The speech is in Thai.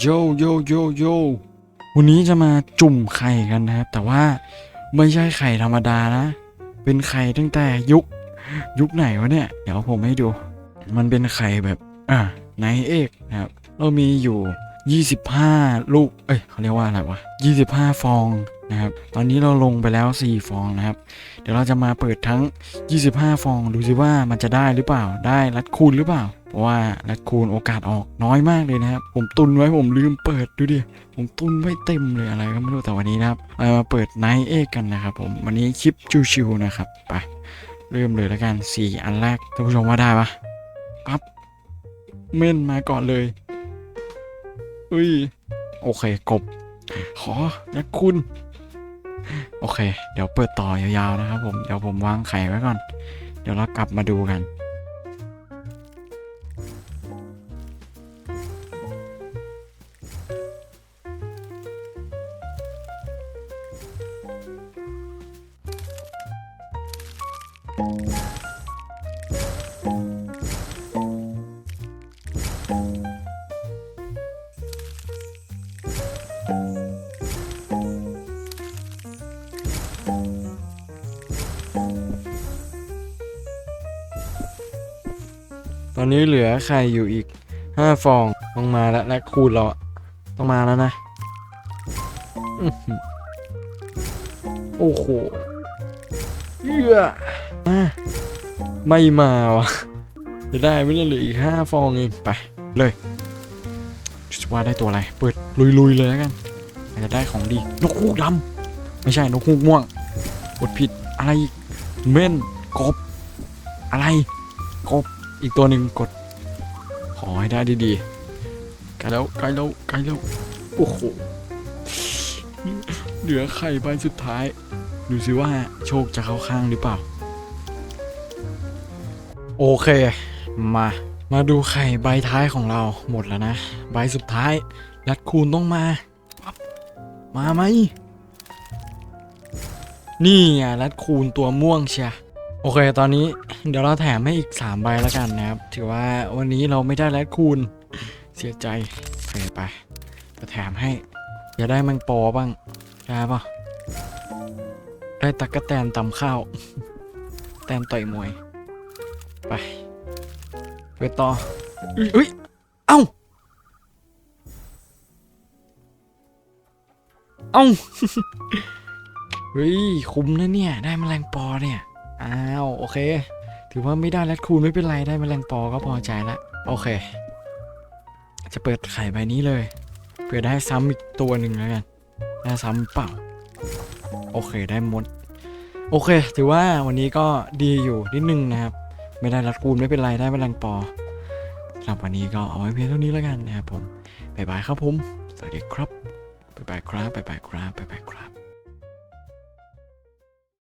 โยโยโยโยวันนี้จะมาจุ่มไข่กันนะครับ แต่ว่าไม่ใช่ไข่ธรรมดานะ เป็นไข่ตั้งแต่ยุค ยุคไหนวะเนี่ย เดี๋ยวผมให้ดู มันเป็นไข่แบบอะไนเอกนะครับ เรามีอยู่ 25 ลูก เอ้ยเขาเรียกว่าอะไรวะ 25 ฟอง นะครับ ตอนนี้เราลงไปแล้ว 4 ฟองนะครับ เดี๋ยวเราจะมาเปิดทั้ง 25 ฟอง ดูสิว่ามันจะได้หรือเปล่า ได้รัดคูณหรือเปล่า เพราะว่ารัดคูณโอกาสออกน้อยมากเลยนะครับ ผมตุนไว้ผมลืมเปิดดูดิ ผมตุนไว้เต็มเลยอะไรก็ไม่รู้แต่วันนี้นะครับเรามาเปิดไนท์เอกกันนะครับผม วันนี้คลิปชิวๆนะครับ ไป เริ่มเลยแล้วกัน 4 อันแรก ท่านผู้ชมว่าได้ปะปั๊บ เม่นมาก่อนเลยอุ้ย โอเค กบ ขอรักคุณ โอเค เดี๋ยวเปิดต่อยาวๆนะครับผม เดี๋ยวผมวางไข่ไว้ก่อน เดี๋ยวเรากลับมาดูกัน ตอนนี้เหลือไข่อยู่อีกห้าฟองต้องมาแล้วและคูณเราต้องมาแล้วนะ โอ้โหเอื้อมาไม่มาวะจะได้ไม่ได้เหลืออีกห้าฟองเองไปเลยจะว่าได้ตัวอะไร เปิดลุยๆเลยแล้วกันอาจจะได้ของดี นกฮูกดำไม่ใช่นกฮูกม่วงกดผิดอะไรอีก เม่นกบ อะไร กบ อีกตัวหนึ่งกด ขอให้ได้ดีๆใกลแล้วใกลแล้วใกลแล้วโอ้โหเหลือไข่ใบสุดท้าย ดูสิว่าโชคจะเข้าข้างหรือเปล่า โอเค มา มาดูไข่ใบท้ายของเราหมดแล้วนะ ใบสุดท้าย รัดคูณต้องมา มาไหม นี่ไงรัดคูณตัวม่วงเชียโอเค ตอนนี้เดี๋ยวเราแถมให้อีก3ใบแล้วกันนะครับ ถือว่าวันนี้เราไม่ได้แลดคูณเสียใจโอเคไปจะแถมให้อย่าได้มังปอบ้างได้ปะได้ตักกะแตนตำข้าว แตนต่อยมวย ไปไปต่ออุ้ยเอ้าเอ้า เฮ้ย คุ้มนะเนี่ย ได้แมลงปอเนี่ย อ้าว โอเค ถือว่าไม่ได้แรดคูณไม่เป็นไร ได้แมลงปอก็พอใจละ โอเค จะเปิดไข่ใบนี้เลย เพื่อได้ซ้ำอีกตัวหนึ่งแล้วกัน ได้ซ้ำเปล่า โอเค ได้หมด โอเค ถือว่าวันนี้ก็ดีอยู่นิดนึงนะครับ ไม่ได้รัดคูณไม่เป็นไร ได้แมลงปอสำหรับวันนี้ก็เอาไว้เพียงเท่านี้แล้วกันนะครับผม บ๊ายบายครับผม สวัสดีครับ บ๊ายบายครับ บ๊ายบายครับ บ๊ายบายครับ